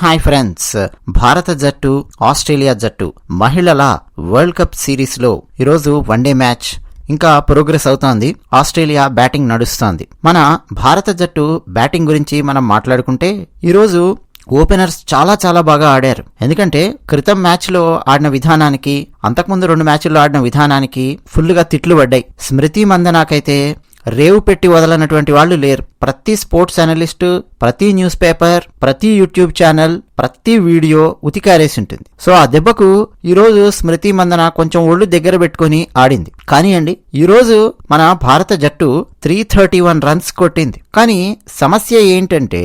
Hi friends భారత జట్టు Australia జట్టు మహిళల వరల్డ్ కప్ సిరీస్లో ఈరోజు వన్డే మ్యాచ్ ఇంకా ప్రోగ్రెస్ అవుతోంది. ఆస్ట్రేలియా బ్యాటింగ్ నడుస్తోంది. మన భారత జట్టు బ్యాటింగ్ గురించి మనం మాట్లాడుకుంటే ఈరోజు ఓపెనర్స్ చాలా చాలా బాగా ఆడారు. ఎందుకంటే క్రితం మ్యాచ్లో ఆడిన విధానానికి అంతకుముందు రెండు మ్యాచ్ల్లో ఆడిన విధానానికి ఫుల్గా తిట్లు పడ్డాయి. స్మృతి మందనాకైతే రేవు పెట్టి వదలనటువంటి వాళ్ళు లేరు. ప్రతి స్పోర్ట్స్ అనలిస్ట్ ప్రతి న్యూస్ పేపర్ ప్రతి యూట్యూబ్ ఛానల్ ప్రతి వీడియో ఉతికారేసి ఉంటుంది సో ఆ దెబ్బకు ఈరోజు స్మృతి మందన కొంచెం ఒళ్ళు దగ్గర పెట్టుకొని ఆడింది. కానీ అండి ఈరోజు మన భారత జట్టు త్రీ థర్టీ వన్ రన్స్ కొట్టింది. కానీ సమస్య ఏంటంటే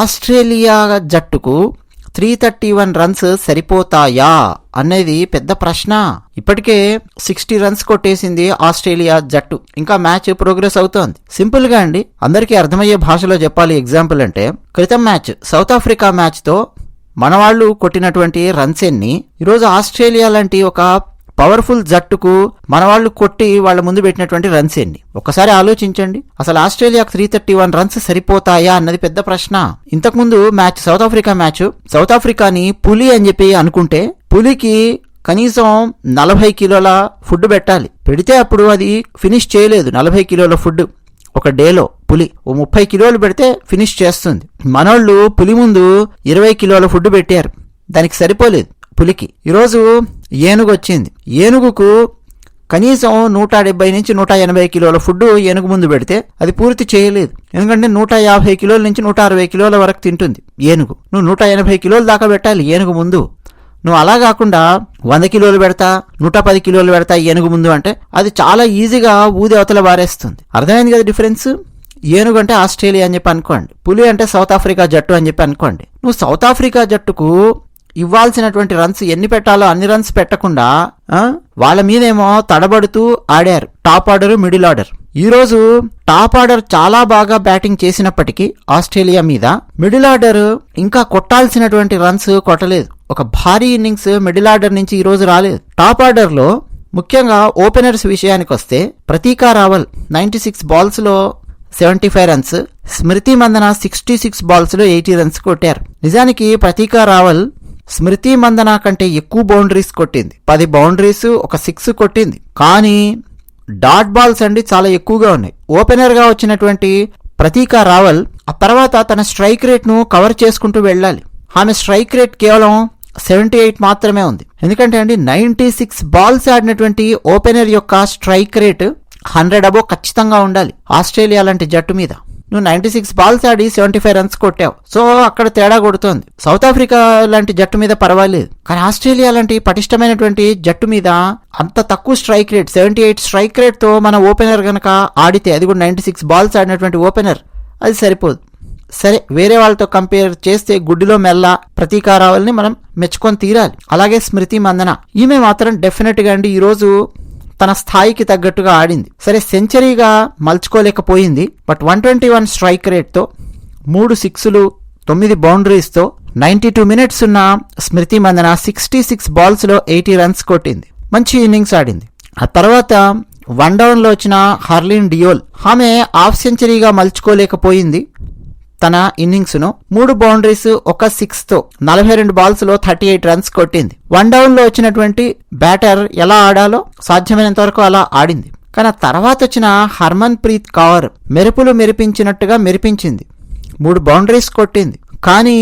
ఆస్ట్రేలియా జట్టుకు త్రీ థర్టీ వన్ రన్స్ సరిపోతాయా అనేది పెద్ద ప్రశ్న. ఇప్పటికే సిక్స్టీ రన్స్ కొట్టేసింది ఆస్ట్రేలియా జట్టు. ఇంకా మ్యాచ్ ప్రోగ్రెస్ అవుతోంది. సింపుల్గా అండి అందరికీ అర్థమయ్యే భాషలో చెప్పాలి ఎగ్జాంపుల్ అంటే క్రితం మ్యాచ్ సౌత్ ఆఫ్రికా మ్యాచ్తో మన వాళ్ళు కొట్టినటువంటి రన్స్ ఎన్ని? ఈరోజు ఆస్ట్రేలియా లాంటి ఒక పవర్ఫుల్ జట్టుకు మన వాళ్ళు కొట్టి వాళ్ళ ముందు పెట్టినటువంటి రన్స్ ఎన్ని ఒకసారి ఆలోచించండి. అసలు ఆస్ట్రేలియాకు త్రీ థర్టీ వన్ రన్స్ సరిపోతాయా అన్నది పెద్ద ప్రశ్న. ఇంతకుముందు match South Africa match South ఆఫ్రికాని పులి అని చెప్పి అనుకుంటే పులికి కనీసం నలభై కిలోల ఫుడ్ పెట్టాలి. పెడితే అప్పుడు అది ఫినిష్ చేయలేదు. నలభై కిలోల ఫుడ్ ఒక డేలో పులి. ఓ ముప్పై కిలోలు పెడితే ఫినిష్ చేస్తుంది. మనోళ్ళు పులి ముందు ఇరవై కిలోల ఫుడ్ పెట్టారు. దానికి సరిపోలేదు. పులికి. ఈరోజు ఏనుగు వచ్చింది ఏనుగుకు కనీసం నూట డెబ్బై నుంచి నూట ఎనభై కిలోల ఫుడ్ ఏనుగు ముందు పెడితే అది పూర్తి చేయలేదు. ఎందుకంటే నూట యాభై కిలోల నుంచి నూట అరవై కిలోల వరకు తింటుంది ఏనుగు. నువ్వు నూట ఎనభై కిలోల దాకా పెట్టాలి ఏనుగు ముందు. నువ్వు అలా కాకుండా వంద కిలోలు పెడతా నూట పది కిలోలు పెడతా ఏనుగు ముందు అంటే అది చాలా ఈజీగా ఊది అవతల అర్థమైంది కదా డిఫరెన్స్? ఏనుగు అంటే ఆస్ట్రేలియా అని చెప్పి అనుకోండి. పులి అంటే సౌత్ ఆఫ్రికా జట్టు అని చెప్పి అనుకోండి. నువ్వు సౌత్ ఆఫ్రికా జట్టుకు ఇవ్వాల్సినటువంటి రన్స్ ఎన్ని పెట్టాలో అన్ని రన్స్ పెట్టకుండా వాళ్ళ మీదేమో తడబడుతూ ఆడారు. టాప్ ఆర్డర్ మిడిల్ ఆర్డర్ ఈరోజు టాప్ ఆర్డర్ చాలా బాగా బ్యాటింగ్ చేసినప్పటికీ ఆస్ట్రేలియా మీద మిడిల్ ఆర్డర్ ఇంకా కొట్టాల్సినటువంటి రన్స్ కొట్టలేదు. ఒక భారీ ఇన్నింగ్స్ మిడిల్ ఆర్డర్ నుంచి ఈరోజు రాలేదు. టాప్ ఆర్డర్లో ముఖ్యంగా ఓపెనర్స్ విషయానికి వస్తే Pratika Rawal ninety six బాల్స్లో seventy five runs Smriti Mandhana sixty six బాల్స్లో eighty runs కొట్టారు. నిజానికి ప్రతీకా రావల్ స్మృతి మందన కంటే ఎక్కువ బౌండరీస్ కొట్టింది. పది బౌండరీస్ ఒక సిక్స్ కొట్టింది. కానీ డాట్ బాల్స్ అండి చాలా ఎక్కువగా ఉన్నాయి. ఓపెనర్గా వచ్చినటువంటి ప్రతీక రావల్ ఆ తర్వాత తన స్ట్రైక్ రేట్ను కవర్ చేసుకుంటూ వెళ్ళాలి. ఆమె స్ట్రైక్ రేట్ కేవలం సెవెంటీ ఎయిట్ మాత్రమే ఉంది. ఎందుకంటే అండి నైన్టీ సిక్స్ బాల్స్ ఆడినటువంటి ఓపెనర్ యొక్క స్ట్రైక్ రేట్ హండ్రెడ్ అబో ఖచ్చితంగా ఉండాలి. ఆస్ట్రేలియా లాంటి జట్టు మీద. నువ్వు నైన్టీ సిక్స్ బాల్స్ ఆడి సెవెంటీ ఫైవ్ రన్స్ కొట్టావు. సో అక్కడ తేడా కొడుతోంది. సౌత్ ఆఫ్రికా లాంటి జట్టు మీద పర్వాలేదు. కానీ ఆస్ట్రేలియా లాంటి పటిష్టమైనటువంటి జట్టు మీద అంత తక్కువ strike rate seventy eight strike రేట్తో మన ఓపెనర్ గనక ఆడితే అది కూడా నైన్టీ సిక్స్ బాల్స్ ఆడినటువంటి ఓపెనర్ అది సరిపోదు. సరే వేరే వాళ్ళతో కంపేర్ చేస్తే గుడ్డిలో మెల్ల ప్రతీకారాలని మనం మెచ్చుకొని తీరాలి. అలాగే స్మృతి మందన. ఈమె మాత్రం డెఫినెట్గా అండి ఈరోజు తన స్థాయికి తగ్గట్టుగా ఆడింది. సరే సెంచరీగా మలుచుకోలేకపోయింది but one twenty one strike రేట్తో మూడు సిక్స్లు తొమ్మిది బౌండరీస్తో నైంటీ టూ మినిట్స్ ఉన్న స్మృతి మందన సిక్స్టీ సిక్స్ బాల్స్లో ఎయిటీ రన్స్ కొట్టింది. మంచి ఇన్నింగ్స్ ఆడింది. ఆ తర్వాత వన్ డౌన్లో వచ్చిన హర్లిన్ డియోల్ ఆమె హాఫ్ సెంచరీగా మలుచుకోలేకపోయింది. తన ఇన్నింగ్స్ను మూడు బౌండరీస్ ఒక సిక్స్తో నలభై రెండు బాల్స్లో థర్టీ ఎయిట్ రన్స్ కొట్టింది. వన్ డౌన్లో వచ్చినటువంటి బ్యాటర్ ఎలా ఆడాలో సాధ్యమైనంత వరకు అలా ఆడింది. కానీ ఆ తర్వాత వచ్చిన హర్మన్ ప్రీత్ కౌర్ మెరుపులు మెరిపించినట్టుగా మెరిపించింది. మూడు బౌండరీస్ కొట్టింది. కానీ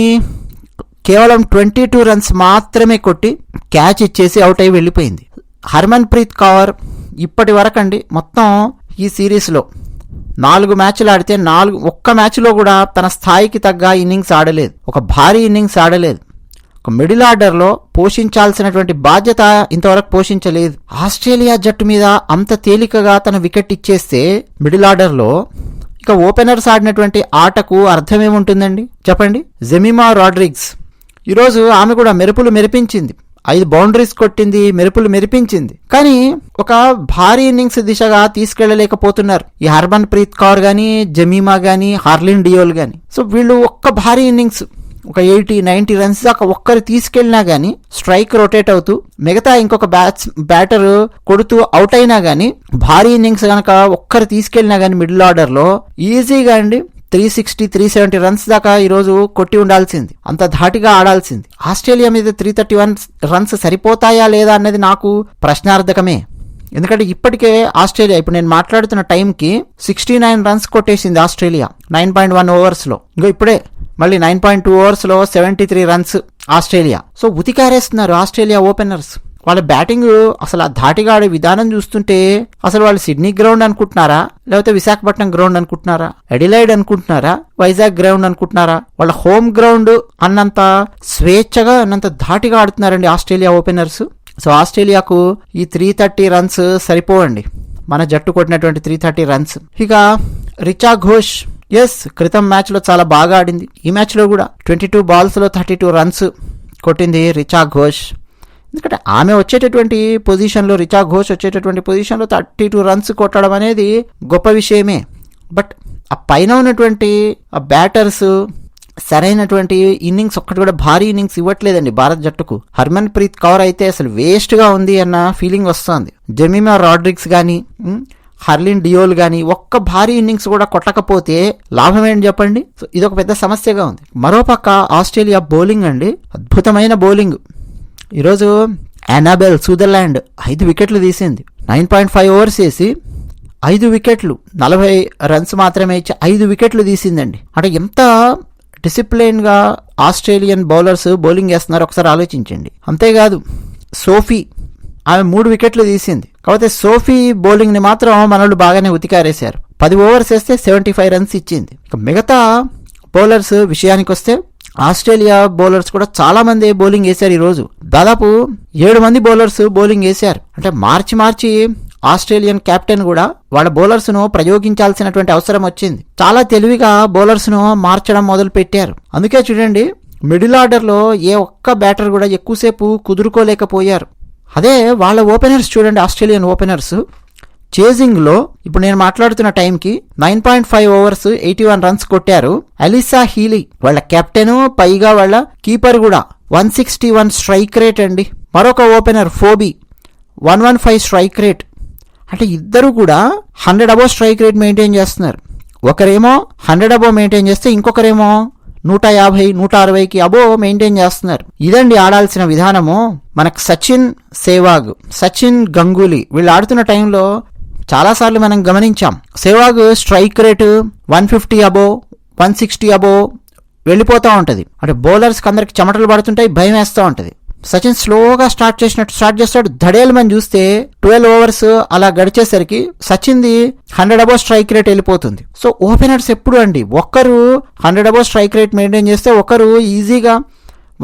కేవలం ట్వంటీ టూ రన్స్ మాత్రమే కొట్టి క్యాచ్ ఇచ్చేసి అవుట్ అయి వెళ్ళిపోయింది. హర్మన్ ప్రీత్ కౌర్ ఇప్పటి వరకండి మొత్తం ఈ సిరీస్లో నాలుగు మ్యాచ్లు ఆడితే నాలుగు ఒక్క మ్యాచ్లో కూడా తన స్థాయికి తగ్గ ఇన్నింగ్స్ ఆడలేదు. ఒక భారీ ఇన్నింగ్స్ ఆడలేదు. ఒక మిడిల్ ఆర్డర్లో పోషించాల్సినటువంటి బాధ్యత ఇంతవరకు పోషించలేదు. ఆస్ట్రేలియా జట్టు మీద అంత తేలికగా తన వికెట్ ఇచ్చేస్తే మిడిల్ ఆర్డర్లో ఇక ఓపెనర్స్ ఆడినటువంటి ఆటకు అర్థమేముంటుందండి? చెప్పండి. జెమిమా రాడ్రిగ్స్. ఈరోజు ఆమె కూడా మెరుపులు మెరిపించింది. ఐదు బౌండరీస్ కొట్టింది మెరుపులు మెరిపించింది. కానీ ఒక భారీ ఇన్నింగ్స్ దిశగా తీసుకెళ్ళలేకపోతున్నారు. ఈ హర్మన్ ప్రీత్ కౌర్ గాని జమీమా గాని హార్లిన్ డియోల్ గాని. సో వీళ్ళు ఒక్క భారీ ఇన్నింగ్స్ ఒక ఎయిటీ నైన్టీ రన్స్ దాకా ఒక్కరు తీసుకెళ్ళినా గానీ స్ట్రైక్ రొటేట్ అవుతూ మిగతా ఇంకొక బ్యాట్స్ బ్యాటర్ కొడుతూ అవుట్ అయినా గానీ భారీ ఇన్నింగ్స్ గనక ఒక్కరు తీసుకెళ్ళినా గానీ మిడిల్ ఆర్డర్లో ఈజీగా అండి three sixty three seventy runs దాకా ఈరోజు కొట్టి ఉండాల్సింది. అంత ధాటిగా ఆడాల్సింది. ఆస్ట్రేలియా మీద త్రీ థర్టీ వన్ రన్స్ సరిపోతాయా లేదా అన్నది నాకు ప్రశ్నార్థకమే. ఎందుకంటే ఇప్పటికే ఆస్ట్రేలియా ఇప్పుడు నేను మాట్లాడుతున్న టైంకి సిక్స్టీ నైన్ రన్స్ కొట్టేసింది ఆస్ట్రేలియా నైన్ పాయింట్ వన్ ఓవర్స్లో. ఇంకా ఇప్పుడే మళ్ళీ nine point two ఓవర్స్లో seventy three runs Australia. So ఉతికారేస్తున్నారు Australia openers. వాళ్ళ బ్యాటింగ్ అసలు ఆ ధాటిగా ఆడే విధానం చూస్తుంటే అసలు వాళ్ళు సిడ్నీ గ్రౌండ్ అనుకుంటున్నారా? లేకపోతే విశాఖపట్నం గ్రౌండ్ అనుకుంటున్నారా? ఎడిలైడ్ అనుకుంటున్నారా? వైజాగ్ గ్రౌండ్ అనుకుంటున్నారా? వాళ్ళ హోమ్ గ్రౌండ్ అన్నంత స్వేచ్ఛగా అన్నంత ధాటిగా ఆడుతున్నారండి ఆస్ట్రేలియా ఓపెనర్స్. సో ఆస్ట్రేలియాకు ఈ త్రీ థర్టీ రన్స్ సరిపోవండి. మన జట్టు కొట్టినటువంటి త్రీ థర్టీ రన్స్. ఇక రిచా ఘోష్. ఎస్ క్రితం మ్యాచ్లో చాలా బాగా ఆడింది. ఈ మ్యాచ్లో కూడా ట్వంటీ టూ బాల్స్లో థర్టీ టూ రన్స్ కొట్టింది రిచా ఘోష్. ఎందుకంటే ఆమె వచ్చేటటువంటి పొజిషన్లో రిచా ఘోష్ వచ్చేటటువంటి పొజిషన్లో థర్టీ టూ రన్స్ కొట్టడం అనేది గొప్ప విషయమే. బట్ ఆ పైన ఉన్నటువంటి ఆ బ్యాటర్స్ సరైనటువంటి ఇన్నింగ్స్ ఒక్కటి కూడా భారీ ఇన్నింగ్స్ ఇవ్వట్లేదండి భారత్ జట్టుకు. హర్మన్ ప్రీత్ కౌర్ అయితే అసలు వేస్ట్గా ఉంది అన్న ఫీలింగ్ వస్తుంది. జెమిమా రాడ్రిక్స్ కానీ హర్లిన్ డియోల్ కానీ ఒక్క భారీ ఇన్నింగ్స్ కూడా కొట్టకపోతే లాభం ఏంటి చెప్పండి? సో ఇది ఒక పెద్ద సమస్యగా ఉంది. మరోపక్క ఆస్ట్రేలియా బౌలింగ్ అండి. అద్భుతమైన బౌలింగ్. ఈరోజు అనాబెల్ సూదర్లాండ్ ఐదు వికెట్లు తీసింది. నైన్ పాయింట్ ఫైవ్ ఓవర్స్ వేసి ఐదు వికెట్లు నలభై రన్స్ మాత్రమే ఇచ్చి ఐదు వికెట్లు తీసిందండి. అంటే ఎంత డిసిప్లైన్గా ఆస్ట్రేలియన్ బౌలర్స్ బౌలింగ్ వేస్తున్నారు ఒకసారి ఆలోచించండి. అంతేకాదు సోఫీ ఆమె మూడు వికెట్లు తీసింది. కాకపోతే సోఫీ బౌలింగ్ని మాత్రం మనోళ్ళు బాగానే ఉతికారేశారు. పది ఓవర్స్ వేస్తే సెవెంటీ ఫైవ్ రన్స్ ఇచ్చింది. ఇక మిగతా బౌలర్స్ విషయానికి వస్తే ఆస్ట్రేలియా బౌలర్స్ కూడా చాలా మంది బౌలింగ్ వేశారు ఈరోజు. దాదాపు ఏడు మంది బౌలర్స్ బౌలింగ్ వేశారు. అంటే మార్చి మార్చి ఆస్ట్రేలియన్ కెప్టెన్ కూడా వాళ్ళ బౌలర్స్ను ప్రయోగించాల్సినటువంటి అవసరం వచ్చింది. చాలా తెలివిగా బౌలర్స్ను మార్చడం మొదలు పెట్టారు అందుకే చూడండి మిడిల్ ఆర్డర్లో ఏ ఒక్క బ్యాటర్ కూడా ఎక్కువసేపు కుదురుకోలేకపోయారు. అదే వాళ్ళ ఓపెనర్స్ చూడండి ఆస్ట్రేలియన్ ఓపెనర్స్. చేజింగ్లో ఇప్పుడు నేను మాట్లాడుతున్న టైంకి nine point five overs eighty one runs కొట్టారు అలిసా హీలీ. వాళ్ళ కెప్టెన్ పైగా వాళ్ళ కీపర్ కూడా. One sixty one strike rate అండి. మరొక opener Phoebe. One one five strike rate. అంటే ఇద్దరు కూడా hundred above strike rate maintain చేస్తున్నారు. ఒకరేమో హండ్రెడ్ అబో మెయింటైన్ చేస్తే ఇంకొకరేమో నూట యాభై నూట అరవైకి అబో మెయింటైన్ చేస్తున్నారు. ఇదండి ఆడాల్సిన విధానము. మనకు సచిన్ సేవాగ్ సచిన్ గంగూలీ వీళ్ళు ఆడుతున్న టైంలో చాలాసార్లు మనం గమనించాం. Sehwag strike rate one fifty above one sixty above వెళ్ళిపోతూ ఉంటుంది. అంటే బౌలర్స్కి అందరికి చెమటలు పడుతుంటాయి భయం వేస్తూ ఉంటుంది. సచిన్ స్లోగా స్టార్ట్ చేసినట్టు స్టార్ట్ చేస్తాడు. దడేలు మనం చూస్తే ట్వెల్వ్ ఓవర్స్ అలా గడిచేసరికి సచిన్ది హండ్రెడ్ అబో స్ట్రైక్ రేట్ వెళ్ళిపోతుంది. సో ఓపెనర్స్ ఎప్పుడు అండి? ఒక్కరు hundred above strike rate maintain చేస్తే ఒకరు ఈజీగా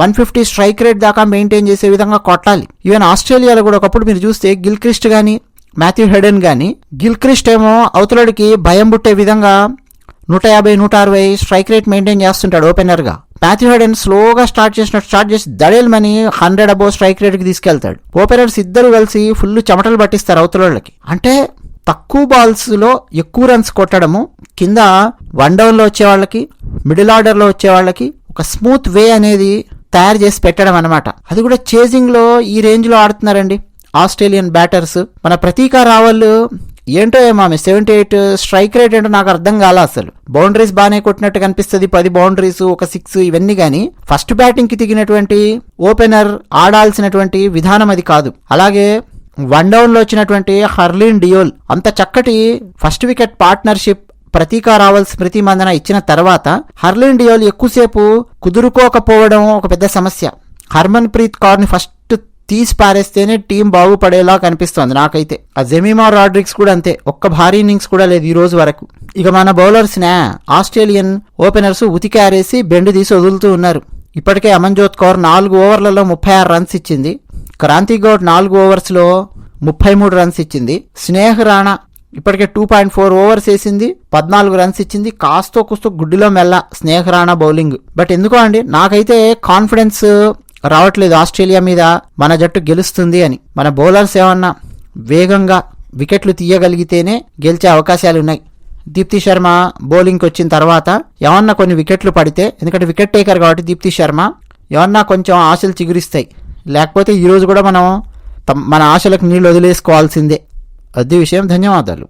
వన్ ఫిఫ్టీ స్ట్రైక్ రేట్ దాకా మెయింటైన్ చేసే విధంగా కొట్టాలి. ఈవెన్ ఆస్ట్రేలియాలో కూడా ఒకప్పుడు మీరు చూస్తే గిల్క్రిస్ట్ కానీ మాథ్యూ హెడెన్ కానీ గిల్క్రిస్ట్ ఏమో అవతలడికి భయం పుట్టే విధంగా నూట యాభై నూట అరవై స్ట్రైక్ రేట్ మెయింటైన్ చేస్తుంటాడు ఓపెనర్గా. మాథ్యూ హెడెన్ స్లోగా స్టార్ట్ చేసినట్టు స్టార్ట్ చేసి దడేల్మని హండ్రెడ్ అబో స్ట్రైక్ రేట్కి తీసుకెళ్తాడు. ఓపెనర్స్ ఇద్దరు కలిసి ఫుల్ చెమటలు పట్టిస్తారు అవతలకి అంటే తక్కువ బాల్స్లో ఎక్కువ రన్స్ కొట్టడము కింద వన్ డౌన్లో వచ్చే వాళ్ళకి మిడిల్ ఆర్డర్లో వచ్చే వాళ్ళకి ఒక స్మూత్ వే అనేది తయారు చేసి పెట్టడం అనమాట అది కూడా చేజింగ్లో ఈ రేంజ్లో ఆడుతున్నారండి. ఆస్ట్రేలియన్ బ్యాటర్స్ మన ప్రతీకా రావల్ ఏంటో ఏమో ఆమె సెవెంటీ ఎయిట్ స్ట్రైక్ రేట్ ఏంటో నాకు అర్థం కాల అసలు. బౌండరీస్ బాగానే కొట్టినట్టు కనిపిస్తుంది. పది బౌండరీస్ ఒక సిక్స్ ఇవన్నీ కానీ ఫస్ట్ బ్యాటింగ్కి దిగినటువంటి ఓపెనర్ ఆడాల్సినటువంటి విధానం అది కాదు. అలాగే వన్ డౌన్లో వచ్చినటువంటి హర్లిన్ డియోల్ అంత చక్కటి first wicket partnership Pratika Rawal Smriti Mandhana ఇచ్చిన తర్వాత హర్లిన్ డియోల్ ఎక్కువసేపు కుదురుకోకపోవడం ఒక పెద్ద సమస్య. హర్మన్ ప్రీత్ కౌర్ని ఫస్ట్ తీసి పారేస్తేనే టీం బాగుపడేలా కనిపిస్తోంది నాకైతే. ఆ జెమిమా రాడ్రిక్స్ కూడా అంతే. ఒక్క భారీ ఇన్నింగ్స్ కూడా లేదు ఈ రోజు వరకు. ఇక మన బౌలర్స్ నే ఆస్ట్రేలియన్ ఓపెనర్స్ ఉతికారేసి బెండ్ తీసి వదులుతూ ఉన్నారు. ఇప్పటికే అమన్జోత్ కౌర్ నాలుగు ఓవర్లలో ముప్పై ఆరు రన్స్ ఇచ్చింది. క్రాంతి గౌడ్ నాలుగు ఓవర్స్లో ముప్పై మూడు రన్స్ ఇచ్చింది. స్నేహ్ రాణా ఇప్పటికే టూ పాయింట్ ఫోర్ ఓవర్స్ వేసింది పద్నాలుగు రన్స్ ఇచ్చింది. కాస్తో కుస్తో గుడ్డిలో మెల్ల స్నేహ రాణా బౌలింగ్. బట్ ఎందుకో అండి నాకైతే కాన్ఫిడెన్స్ రావట్లేదు ఆస్ట్రేలియా మీద మన జట్టు గెలుస్తుంది అని. మన బౌలర్స్ ఏమన్నా వేగంగా వికెట్లు తీయగలిగితేనే గెలిచే అవకాశాలు ఉన్నాయి. దీప్తి శర్మ బౌలింగ్కి వచ్చిన తర్వాత ఏమన్నా కొన్ని వికెట్లు పడితే ఎందుకంటే వికెట్ టేకర్ కాబట్టి దీప్తి శర్మ ఏమన్నా కొంచెం ఆశలు చిగురిస్తాయి. లేకపోతే ఈరోజు కూడా మనం మన ఆశలకు నీళ్ళు వదిలేసుకోవాల్సిందే. అది విషయం. ధన్యవాదాలు.